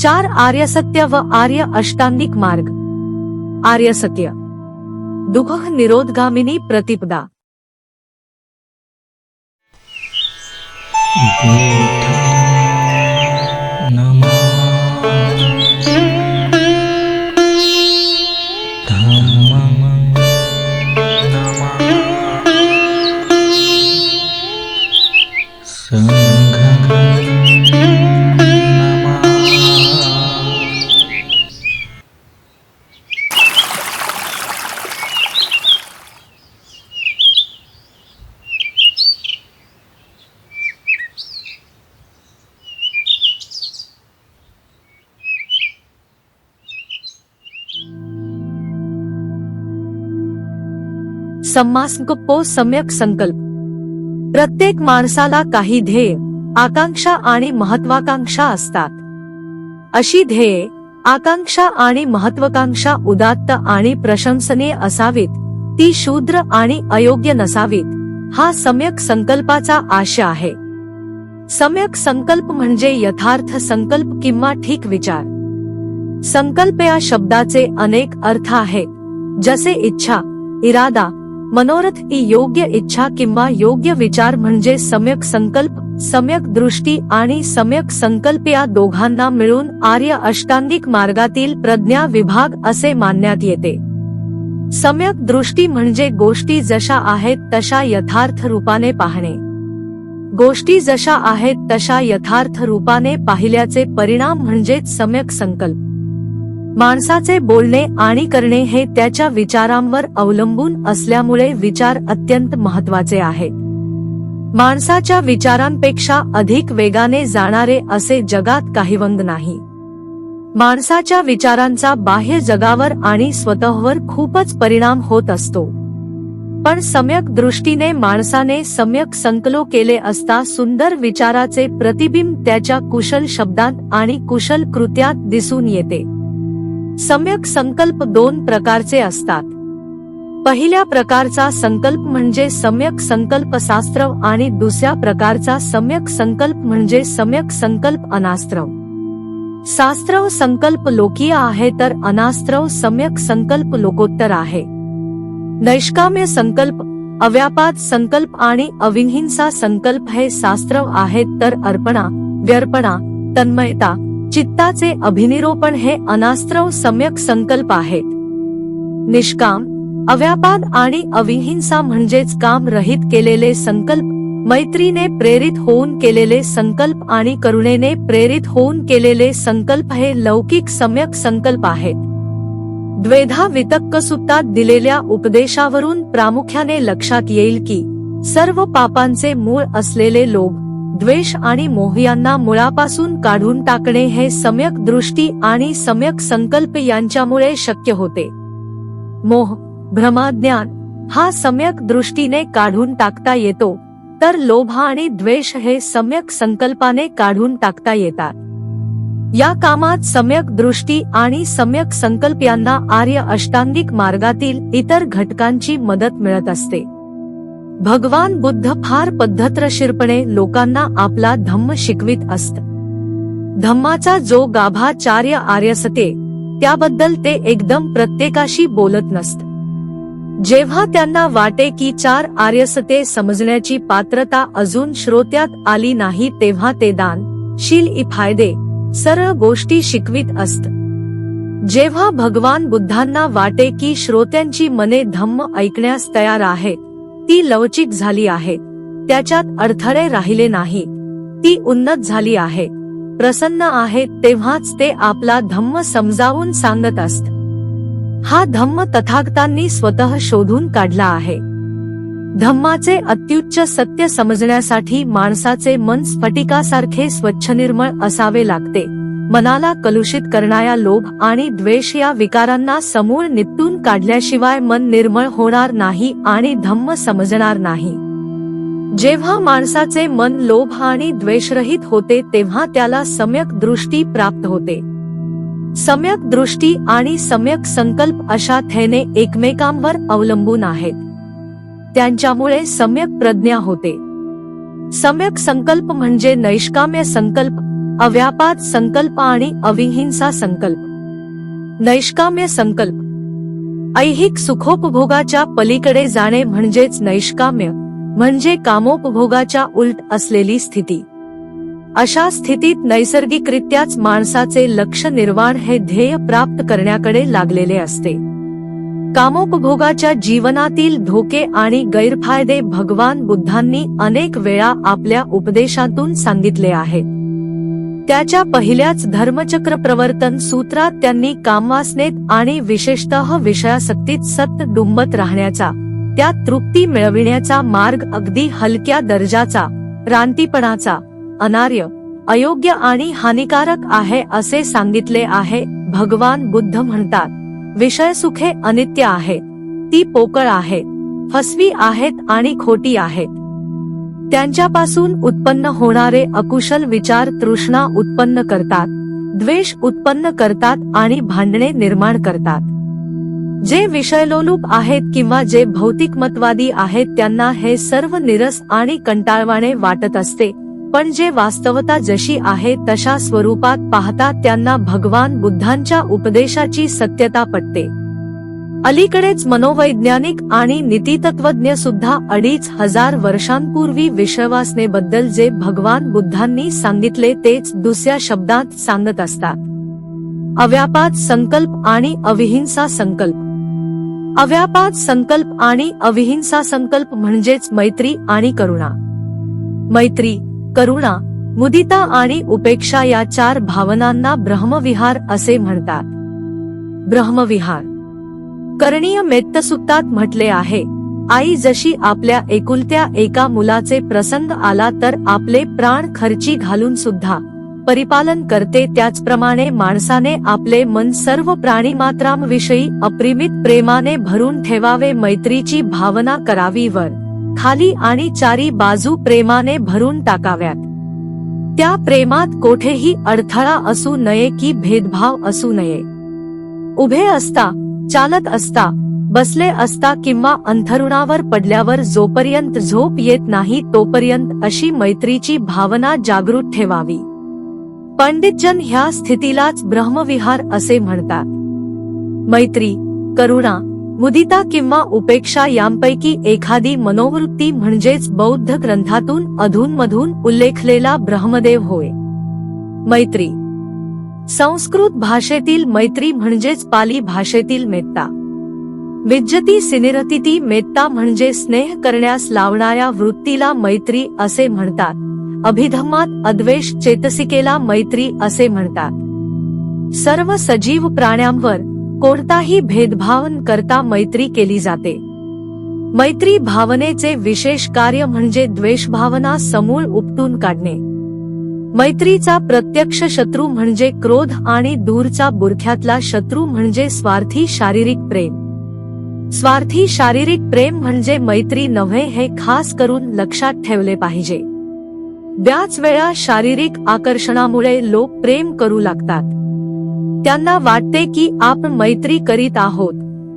चार आर्य सत्य व आर्य अष्टांगिक मार्ग. आर्य सत्य. दुःख निरोधगामिनी प्रतिपदा. सम्मासंकप्पो सम्यक संकल्प. प्रत्येक माणसाला काही ध्येय आकांक्षा आणि महत्वाकांक्षा असतात. अशी ध्येय आकांक्षा आणि महत्वाकांक्षा उदात्त आणि प्रशंसनीय असावीत ती शूद्र आणि अयोग्य नसावीत हा सम्यक संकल्पाचा आशय आहे. सम्यक संकल्प म्हणजे यथार्थ संकल्प किंवा ठीक विचार. संकल्प या शब्दाचे अनेक अर्थ आहेत जसे इच्छा इरादा मनोरथ ही योग्य इच्छा किंवा योग्य विचार म्हणजे सम्यक संकल्प सम्यक दृष्टी आणि सम्यक संकल्प या दोघांना मिळून आर्य अष्टांगिक मार्गातील प्रज्ञा विभाग असे मानण्यात येते. सम्यक दृष्टी म्हणजे गोष्टी जशा आहेत तशा यथार्थ रूपाने पाहणे. गोष्टी जशा आहेत तशा यथार्थ रूपाने पाहिल्याचे परिणाम म्हणजेच सम्यक संकल्प. माणसाचे बोलणे आणि करणे हे त्याच्या विचारांवर अवलंबून असल्यामुळे विचार अत्यंत महत्त्वाचे आहेत. माणसाच्या विचारांपेक्षा अधिक वेगाने जाणारे असे जगात काही वंग नाही. माणसाच्या विचारांचा बाह्य जगावर आणि स्वतःवर खूपच परिणाम होत असतो. पण सम्यक दृष्टीने माणसाने सम्यक संकलो केले असता सुंदर विचाराचे प्रतिबिंब त्याच्या कुशल शब्दात आणि कुशल कृत्यात दिसून येते. सम्यक संकल्प दोन प्रकारचे असतात. पहिल्या प्रकारचा संकल्प म्हणजे सम्यक संकल्प शास्त्रव आणि दुसऱ्या प्रकारचा सम्यक संकल्प म्हणजे सम्यक संकल्प अनास्त्रव. शास्त्रव संकल्प लोकीय आहे तर अनास्त्रव सम्यक संकल्प लोकोत्तर आहे. नैष्काम्य संकल्प अव्यापात संकल्प आणि अविहिंसा संकल्प हे शास्त्रव आहेत तर अर्पणा व्यर्पणा तन्मयता चित्ताचे अभिनिरोपण हे अनास्त्रव सम्यक संकल्प आहेत. निष्काम अव्यापाद आणि अविहिंसा म्हणजेच काम रहित केलेले संकल्प मैत्रीने प्रेरित होऊन केलेले संकल्प आणि करुणेने प्रेरित होऊन केलेले संकल्प हे लौकिक सम्यक संकल्प आहेत. द्वेधा वितक्क सुत्तात दिलेल्या उपदेशावरून प्रामुख्याने लक्षात येईल की सर्व पापांचे मूळ असलेले लोभ द्वेष आणि मोह यांना मुळापासून काढून टाकणे हे सम्यक दृष्टी आणि सम्यक संकल्प यांच्यामुळे शक्य होते. मोह भ्रमाज्ञान हा सम्यक दृष्टीने काढून टाकता येतो तर लोभ आणि द्वेष हे सम्यक संकल्पाने काढून टाकता येतात. या कामात सम्यक दृष्टी आणि सम्यक संकल्प यांना आर्य अष्टांगिक मार्गातील इतर घटकांची मदत मिळत असते. भगवान बुद्ध फार पद्धतशीरपणे लोकांना आपला धम्म शिकवित असत. धम्माचा जो गाभाचार्य आर्यसते त्याबद्दल ते एकदम प्रत्येकाशी बोलत नसत. जेव्हा त्यांना वाटे की चार आर्यसते समजण्याची पात्रता अजून श्रोत्यात आली नाही तेव्हा ते दान शील इ फायदे सरळ गोष्टी शिकवित असत. जेव्हा भगवान बुद्धांना वाटे की श्रोत्यांची मने धम्म ऐकण्यास तयार आहेत ती लवचिक झाली आहे. त्याच्यात अडथळे राहिले नाही. ती उन्नत झाली आहे. प्रसन्न आहेत तेव्हाच ते आपला धम्म समजावून सांगत असत. हा धम्म तथागतांनी स्वतः शोधून काढला आहे. धम्माचे अत्युच्च सत्य समजण्यासाठी माणसाचे मन स्फटिकासारखे स्वच्छ निर्मळ असावे लागते. मनाला कलुषित करणाऱ्या लोभ आणि द्वेष या विकारांना समूळ निपटून काढल्याशिवाय मन निर्मळ होणार नाही आणि धम्म समजणार नाही. जेव्हा माणसाचे मन लोभ आणि द्वेषरहित होते तेव्हा त्याला सम्यक दृष्टी प्राप्त होते. सम्यक दृष्टी आणि सम्यक संकल्प अशा थेने एकमेकांवर अवलंबून आहेत. त्यांच्यामुळे सम्यक प्रज्ञा होते. सम्यक संकल्प म्हणजे नैष्काम्य संकल्प अव्यापात संकल्प आणि अविहिंसा संकल्प. नैष्काम्य संकल्प. ऐहिक सुखोपभोगाच्या पलीकडे जाणे म्हणजेच नैष्काम्य म्हणजे कामोपभोगाच्या उलट असलेली स्थिती. अशा स्थितीत नैसर्गिकरित्याच माणसाचे लक्ष निर्वाण हे ध्येय प्राप्त करण्याकडे लागलेले असते. कामोपभोगाच्या जीवनातील धोके आणि गैरफायदे भगवान बुद्धांनी अनेक वेळा आपल्या उपदेशातून सांगितले आहेत. त्याच्या पहिल्याच धर्मचक्र प्रवर्तन सूत्रात त्यांनी कामवासनेत आणि विशेषतः विषयासक्तीत सत डुंबत राहण्याचा त्यात तृप्ती मिळविण्याचा मार्ग अगदी हलक्या दर्जाचा रानटीपणाचा अनार्य अयोग्य आणि हानिकारक आहे असे सांगितले आहे भगवान बुद्ध म्हणतात. विषय सुखे अनित्य आहे ती पोकळ आहे फसवी आहेत आणि खोटी आहेत. त्यांच्यापासून उत्पन्न होणारे अकुशल विचार तृष्णा उत्पन्न करतात द्वेष उत्पन्न करतात आणि भांडणे निर्माण करतात. जे विषयलोलूप आहेत किंवा जे भौतिकमतवादी आहेत त्यांना हे सर्व निरस आणि कंटाळवाणे वाटत असते पण जे वास्तवता जशी आहे तशा स्वरूपात पाहतात त्यांना भगवान बुद्धांच्या उपदेशाची सत्यता पटते. अलीकडेच मनोवैज्ञानिक आणि नीतीतत्वज्ञ सुद्धा अडीच हजार वर्षांपूर्वी विश्वासनेबद्दल जे भगवान बुद्धांनी सांगितले तेच दुसऱ्या शब्दात सांगत असतात. अव्यापात संकल्प आणि अविहिंसा संकल्प. अव्यापात संकल्प आणि अविहिंसा संकल्प म्हणजेच मैत्री आणि करुणा. मैत्री करुणा मुदिता आणि उपेक्षा या चार भावनांना ब्रह्मविहार असे म्हणतात. ब्रह्मविहार. करणीय मेत्तसुत्तात म्हटले आहे. आई जशी आपल्या एकुलत्या एका मुलाचे प्रसंग आला तर आपले प्राण खर्ची घालून सुद्धा परिपालन करते. त्याचप्रमाणे माणसाने आपले मन सर्व प्राणीमात्रांविषयी अप्रिमित प्रेमाने भरून ठेवावे मैत्रीची भावना करावी वर खाली आणि चारी बाजू प्रेमाने भरून टाकाव्यात. त्या प्रेमात कोठेही अडथळा असू नये की भेदभाव असू नये. उभे असता चालत असता बसले असता किंवा अंथरुणावर पडल्यावर जोपर्यंत झोप येत नाही तोपर्यंत अशी मैत्रीची भावना जागृत ठेवावी. पंडितजन ह्या स्थितीलाच ब्रह्मविहार असे म्हणतात. मैत्री करुणा मुदिता किंवा उपेक्षा यांपैकी एखादी मनोवृत्ती म्हणजेच बौद्ध ग्रंथातून अधूनमधून उल्लेखलेला ब्रह्मदेव होय. मैत्री संस्कृत भाषेतील मैत्री म्हणजेच पाली भाषेतील मेत्ता. विज्जती सिनिरतिती मेत्ता म्हणजे स्नेह करण्यास लावणाऱ्या वृत्तीला मैत्री असे म्हणतात. अभिधम्मात अद्वेष चेतसिकेला मैत्री असे म्हणतात. सर्व सजीव प्राण्यांवर कोणताही भेदभाव करता मैत्री केली जाते. मैत्री भावनेचे विशेष कार्य म्हणजे द्वेष भावना समूळ उपटून काढणे. मैत्रीचा प्रत्यक्ष शत्रू म्हणजे क्रोध आणि दूरचा बुरख्यातला शत्रू म्हणजे स्वार्थी शारीरिक प्रेम. स्वार्थी शारीरिक प्रेम म्हणजे मैत्री नव्हे हे खास करून लक्षात ठेवले पाहिजे. त्याच वेळा शारीरिक आकर्षणामुळे लोक प्रेम करू लागतात. त्यांना वाटते की आपण मैत्री करीत आहोत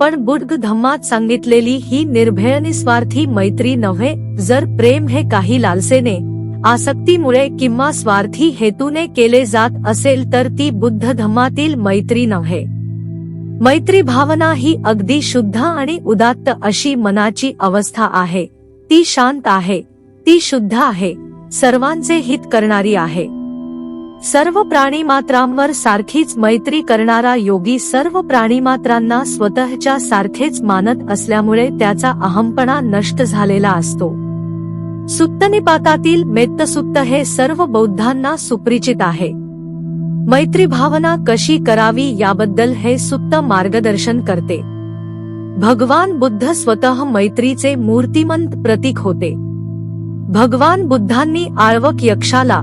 पण बुद्ध धम्मात सांगितलेली ही निर्भय निस्वार्थी मैत्री नव्हे जर प्रेम हे काही लालसेने आसक्तीमुळे किंवा स्वार्थी हेतूने केले जात असेल तर ती बुद्ध धम्मातील मैत्री नव्हे. मैत्री भावना ही अगदी शुद्ध आणि उदात्त अशी मनाची अवस्था आहे. ती शांत आहे. ती शुद्ध आहे. सर्वांचे हित करणारी आहे. सर्व प्राणीमात्रांवर सारखीच मैत्री करणारा योगी सर्व प्राणीमात्रांना स्वतःच्या सारखेच मानत असल्यामुळे त्याचा अहमपणा नष्ट झालेला असतो. सुत्तनिपातातील मेत्तसुत्त हे सर्व बौद्धांना सुपरिचित आहे. मैत्री भावना कशी करावी याबद्दल हे सुत्त मार्गदर्शन करते. भगवान बुद्ध स्वतः मैत्रीचे मूर्तिमंत प्रतीक होते. भगवान बुद्धांनी आळवक यक्षाला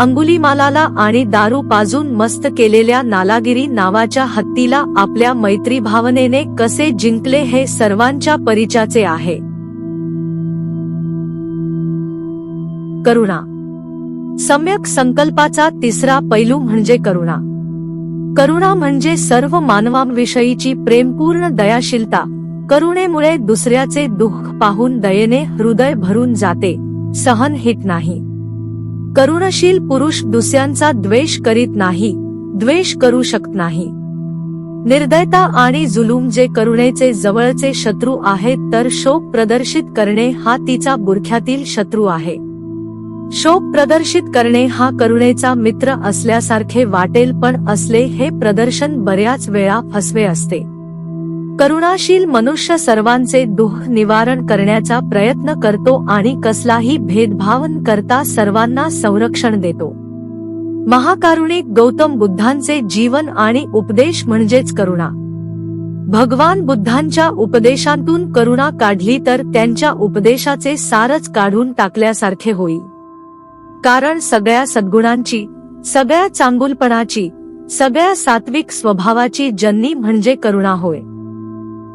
अंगुलीमालाला आणि दारू पाजून मस्त केलेल्या नालागिरी नावाच्या हत्तीला आपल्या मैत्री भावनेने कसे जिंकले हे सर्वांच्या परिचयाचे आहे. करुणा. सम्यक संकल्पाचा तिसरा पैलू म्हणजे करुणा. करुणा म्हणजे सर्व मानवांविषयीची प्रेमपूर्ण दयाशीलता करुणेमुळे दुसऱ्याचे दुःख पाहून दयेने हृदय भरून जाते सहन हित नाही. करुणशील पुरुष दुसऱ्यांचा द्वेष करीत नाही द्वेष करू शकत नाही. निर्दयता आणि जुलूम जे करुणेचे जवळचे शत्रू आहेत तर शोक प्रदर्शित करणे हा तिचा बुरख्यातील शत्रू आहे. शोक प्रदर्शित करणे हा करुणेचा मित्र असल्यासारखे वाटेल पण असले हे प्रदर्शन बऱ्याच वेळा फसवे असते. करुणाशील मनुष्य सर्वांचे दुःख निवारण करण्याचा प्रयत्न करतो आणि कसलाही भेदभाव करता सर्वांना संरक्षण देतो. महाकारुणिक गौतम बुद्धांचे जीवन आणि उपदेश म्हणजेच करुणा. भगवान बुद्धांच्या उपदेशांतून करुणा काढली तर त्यांच्या उपदेशाचे सारच काढून टाकल्यासारखे होईल. कारण सगळ्या सद्गुणांची सगळ्या चांगुलपणाची सगळ्या सात्विक स्वभावाची जन्नी म्हणजे करुणा होय.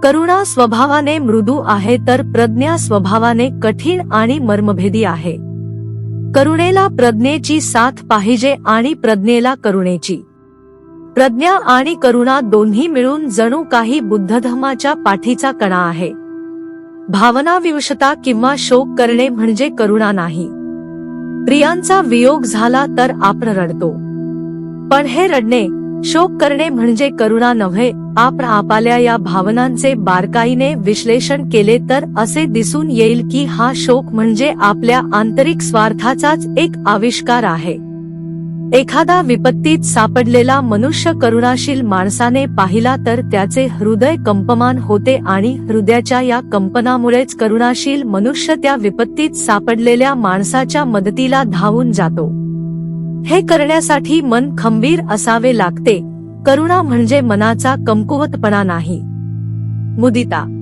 करुणा स्वभावाने मृदू आहे तर प्रज्ञा स्वभावाने कठीण आणि मर्मभेदी आहे. करुणेला प्रज्ञेची साथ पाहिजे आणि प्रज्ञेला करुणेची. प्रज्ञा आणि करुणा दोन्ही मिळून जणू काही बुद्धधर्माच्या पाठीचा कणा आहे. भावना विवशता किंवा शोक करणे म्हणजे करुणा नाही. प्रियांचा वियोग झाला तर आपण रडतो. पण हे रडणे शोक करणे म्हणजे करुणा नव्हे आपण आपल्या या भावनांचे बारकाईने विश्लेषण केले तर असे दिसून येईल की हा शोक म्हणजे आपल्या आंतरिक स्वार्थाचाच एक आविष्कार आहे. एखादा विपत्तीत सापडलेला मनुष्य करुणाशील माणसाने पाहिला तर त्याचे हृदय कंपमान होते आणि हृदयाच्या या कंपनामुळेच करुणाशील मनुष्य त्या विपत्तीत सापडलेल्या माणसाच्या मदतीला धावून जातो. हे करण्यासाठी मन खंबीर असावे लागते. करुणा म्हणजे मनाचा कमकुवतपणा नाही. मुदिता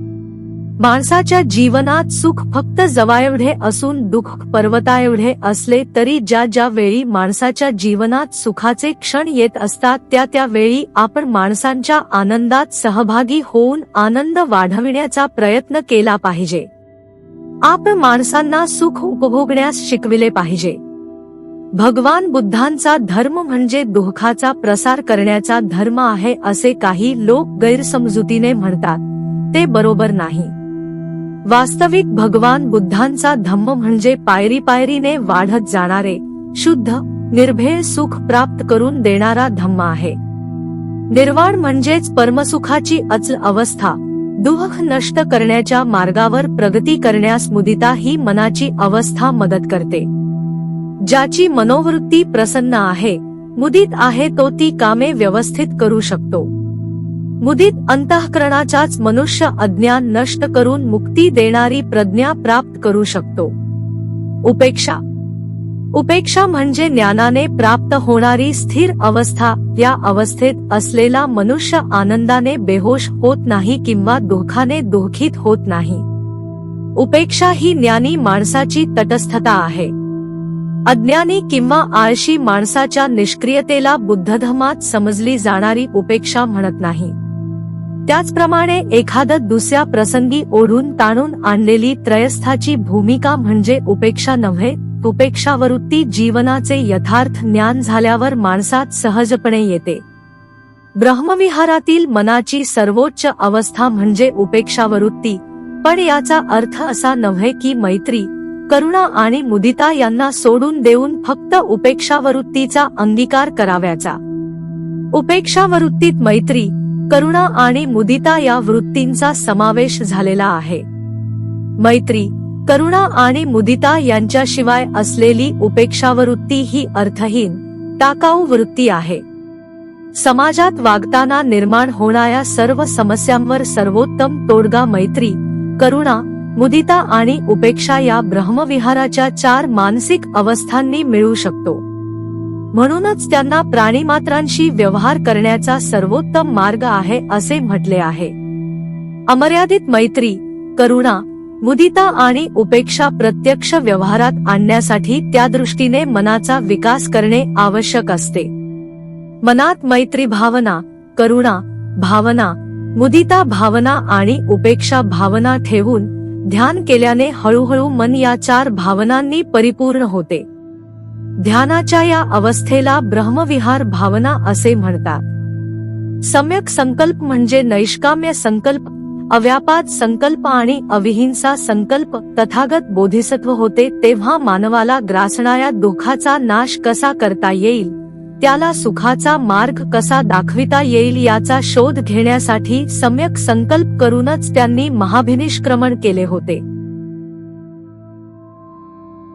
माणसाच्या जीवनात सुख फक्त जवाएवढे असून दुःख पर्वताएवढे असले तरी ज्या ज्या वेळी माणसाच्या जीवनात सुखाचे क्षण येत असतात त्या त्या वेळी आपण माणसांच्या आनंदात सहभागी होऊन आनंद वाढविण्याचा प्रयत्न केला पाहिजे. आपण माणसांना सुख उपभोगण्यास शिकविले पाहिजे. भगवान बुद्धांचा धर्म म्हणजे दुःखाचा प्रसार करण्याचा धर्म आहे असे काही लोक गैरसमजुतीने म्हणतात. ते बरोबर नाही. वास्तविक भगवान बुद्धांचा धम्म म्हणजे पायरी पायरीने वाढत जाणारे शुद्ध निर्भेळ सुख प्राप्त करून देणारा धम्म आहे. निर्वाण म्हणजेच परमसुखाची अचल अवस्था दुःख नष्ट करण्याच्या मार्गावर प्रगती करण्यास मुदिता ही मनाची अवस्था मदत करते. ज्याची मनोवृत्ती प्रसन्न आहे मुदित आहे तो ती कामे व्यवस्थित करू शकतो. मुदित अंतःकरणाच्याच मनुष्य अज्ञान नष्ट करून मुक्ती देणारी प्रज्ञा प्राप्त करू शकतो. उपेक्षा. उपेक्षा म्हणजे ज्ञानाने प्राप्त होणारी स्थिर अवस्था. या अवस्थेत असलेला मनुष्य आनंदाने बेहोश होत नाही किंवा दुःखाने दुःखित होत नाही. उपेक्षा ही ज्ञानी माणसाची तटस्थता आहे. अज्ञानी किंवा आळशी माणसाच्या निष्क्रियतेला बुद्धधमात समजली जाणारी उपेक्षा म्हणत नाही. त्याचप्रमाणे एखादं दुसऱ्या प्रसंगी ओढून ताणून आणलेली त्रयस्थाची भूमिका म्हणजे उपेक्षा नव्हे उपेक्षावृत्ती जीवनाचे यथार्थ ज्ञान झाल्यावर माणसात सहजपणे येते. ब्रह्मविहारातील मनाची सर्वोच्च अवस्था म्हणजे उपेक्षावृत्ती पण याचा अर्थ असा नव्हे की मैत्री करुणा आणि मुदिता यांना सोडून देऊन फक्त उपेक्षावृत्तीचा अंगीकार कराव्याचा. उपेक्षावृत्तीत मैत्री करुणा आणि मुदिता या वृत्तींचा समावेश झालेला आहे. मैत्री करुणा आणि मुदिता यांच्याशिवाय असलेली उपेक्षावृत्ती ही अर्थहीन टाकाऊ वृत्ती आहे. समाजात वागताना निर्माण होणाऱ्या सर्व समस्यांवर सर्वोत्तम तोडगा मैत्री करुणा मुदिता आणि उपेक्षा या ब्रह्मविहाराच्या चार मानसिक अवस्थांनी मिळू शकतो. म्हणूनच त्यांना प्राणीमात्रांशी व्यवहार करण्याचा सर्वोत्तम मार्ग आहे असे म्हटले आहे. अमर्यादित मैत्री करुणा मुदिता आणि उपेक्षा प्रत्यक्ष व्यवहारात आणण्यासाठी त्या दृष्टीने मनाचा विकास करणे आवश्यक असते. मनात मैत्री भावना करुणा भावना मुदिता भावना आणि उपेक्षा भावना ठेवून ध्यान केल्याने हळूहळू मन या चार भावनांनी परिपूर्ण होते. ध्यानाच्या या अवस्थेला ब्रह्मविहार भावना असे म्हणतात. सम्यक संकल्प म्हणजे नैष्काम्य संकल्प अव्यापात संकल्प आणि अविहिंसा संकल्प तथागत बोधिसत्व होते तेव्हा मानवाला ग्रासणाऱ्या दुःखाचा नाश कसा करता येईल त्याला सुखाचा मार्ग कसा दाखविता येईल याचा शोध घेण्यासाठी सम्यक संकल्प करूनच त्यांनी महाभिनिष्क्रमण केले होते.